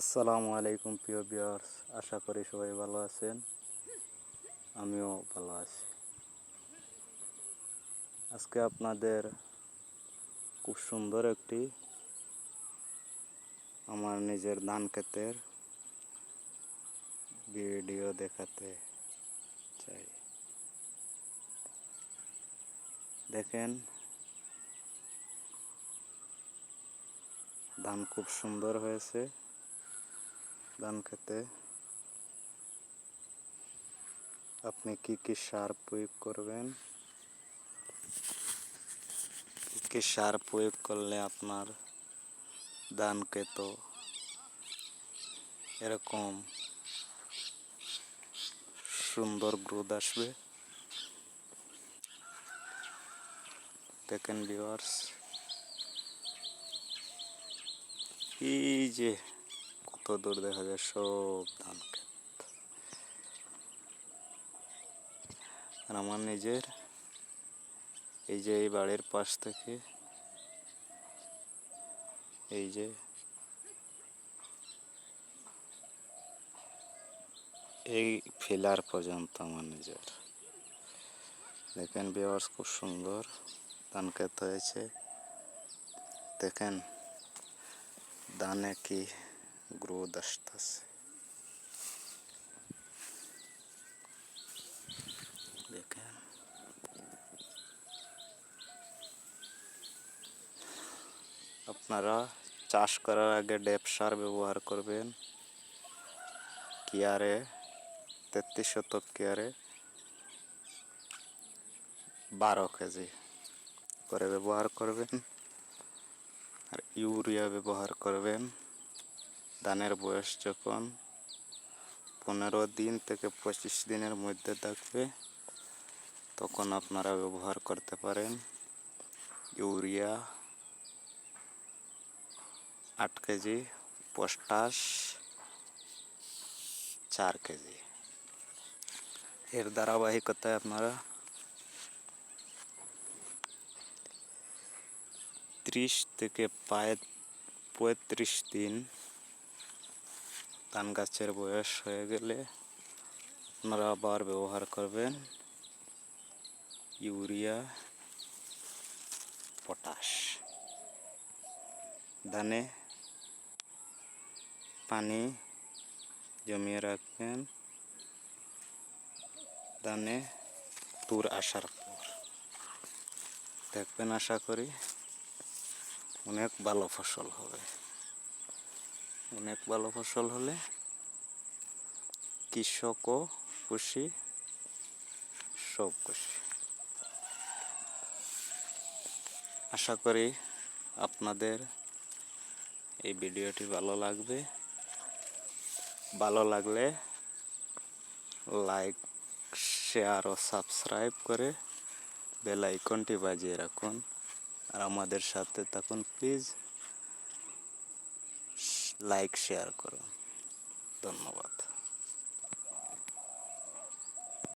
আসসালামু আলাইকুম, প্রিয় বিয়ার্স আশা করি সবাই ভালো আছেন। আমিও ভালো আছি। আজকে আপনাদের খুব সুন্দর একটি আমার নিজের ধান ক্ষেতের ভিডিও দেখাতে চাই। দেখেন, ধান খুব সুন্দর হয়েছে। ধান খেতে আপনি কি কি সার প্রয়োগ করবেন কি কি সার প্রয়োগ করলে আপনার ধান খেতো এরকম সুন্দর গ্রোথ আসবে দেখেন ভিউয়ার্স এই যে কত দূর দেখা যায় সব ধান ক্ষেত। আর আমার নিজের এই যে এই বাড়ির পাশ থেকে এই যে এই ফিলার পর্যন্ত আমার নিজের। দেখেন বিয়ার্স খুব সুন্দর ধান ক্ষেত হয়েছে। দেখেন ধানে কি গ্রোথ আসতেছে আপনারা চাষ করার আগে ডেপ সার ব্যবহার করবেন কিয়ারে তেত্রিশ শতক কিয়ারে বারো কেজি করে ব্যবহার করবেন আর ইউরিয়া ব্যবহার করবেন ধানের বয়স যখন পনেরো দিন থেকে পঁচিশ দিনের মধ্যে থাকবে, তখন আপনারা ব্যবহার করতে পারেন ইউরিয়া আট কেজি, পটাশ চার কেজি। এর ধারাবাহিকতায় আপনারা ত্রিশ থেকে পায় পঁয়ত্রিশ দিন ধান গাছের বয়স হয়ে গেলে আপনারা আবার ব্যবহার করবেন ইউরিয়া, পটাশ। ধানে পানি জমিয়ে রাখবেন। ধানে তুর আসার পর। দেখবেন আশা করি অনেক ভালো ফসল হবে। অনেক ভালো ফসল হলে কৃষকও খুশি সব খুশি আশা করি আপনাদের এই ভিডিওটি ভালো লাগবে। ভালো লাগলে লাইক, শেয়ার ও সাবস্ক্রাইব করে বেল আইকনটি বাজিয়ে রাখুন। আর আমাদের সাথে থাকুন, প্লিজ। লাইক শেয়ার করো ধন্যবাদ।